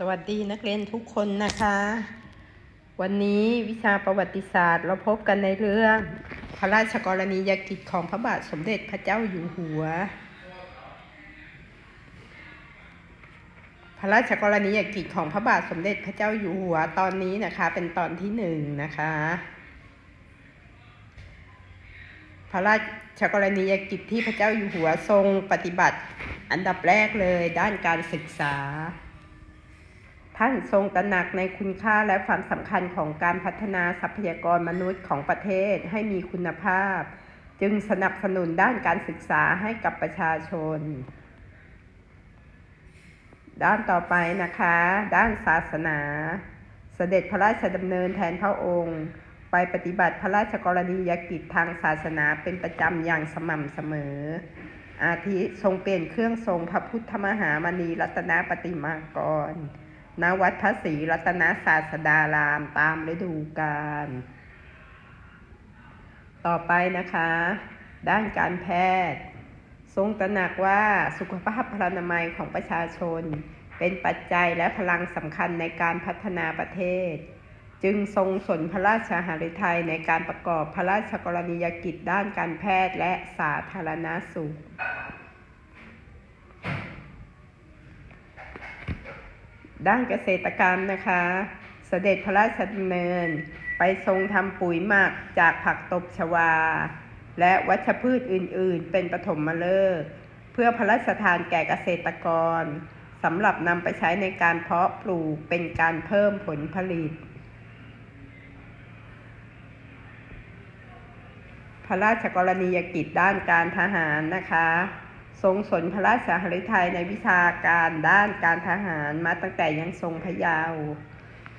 สวัสดีนักเรียนทุกคนนะคะ วันนี้วิชาประวัติศาสตร์เราพบกันในเรื่อง พระราชกรณียกิจของพระบาทสมเด็จพระเจ้าอยู่หัว พระราชกรณียกิจของพระบาทสมเด็จพระเจ้าอยู่หัวตอนนี้นะคะเป็นตอนที่หนึ่งนะคะ พระราชกรณียกิจที่พระเจ้าอยู่หัวทรงปฏิบัติ อันดับแรกเลยด้านการศึกษา ท่านทรงตระหนักในคุณค่าและความสำคัญของการพัฒนาทรัพยากรมนุษย์ของประเทศให้มีคุณภาพ จึงสนับสนุนด้านการศึกษาให้กับประชาชน ด้านต่อไปนะคะ ด้านศาสนา เสด็จพระราชดำเนินแทนพระองค์ ไปปฏิบัติพระราชกรณียกิจทางศาสนาเป็นประจำอย่างสม่ำเสมอ อาทิทรงเปลี่ยนเครื่องทรงพระพุทธมหามณีรัตนปฏิมากร ณวัดพระศรีรัตนศาสดารามตามฤดูกาล ต่อไปนะคะ ด้านการแพทย์ ทรงตระหนักว่าสุขภาพพลานามัยของประชาชน เป็นปัจจัยและพลังสำคัญในการพัฒนาประเทศ จึงทรงสนพระราชหฤทัยในการประกอบพระราชกรณียกิจด้านการแพทย์และสาธารณสุข ด้านเกษตรกรรมนะคะเสด็จพระราชดำเนิน ไปทรงทำปุ๋ยหมักจากผักตบชวา และวัชพืชอื่นๆ เป็นปฐมฤกษ์เพื่อพระราชทานแก่เกษตรกรสำหรับนำไปใช้ในการเพาะปลูกเป็นการเพิ่มผลผลิต พระราชกรณียกิจด้านการทหารนะคะ ทรงสนพระราชหฤทัยในวิชาการด้านการทหารมาตั้งแต่ยังทรงพระยาว์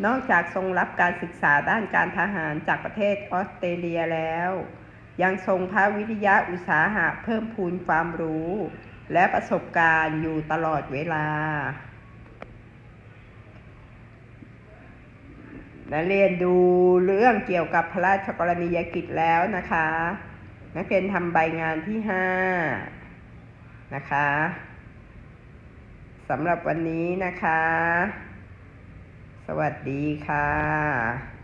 นอกจากทรงรับการศึกษาด้านการทหารจากประเทศออสเตรเลียแล้ว ยังทรงพระวิทยาอุตสาหะเพิ่มพูนความรู้ และประสบการณ์อยู่ตลอดเวลานักเรียนดูเรื่องเกี่ยวกับพระราชกรณียกิจแล้วนะคะ นักเรียนทำใบงานที่ห้า นะคะสำหรับวันนี้นะคะ สวัสดีค่ะ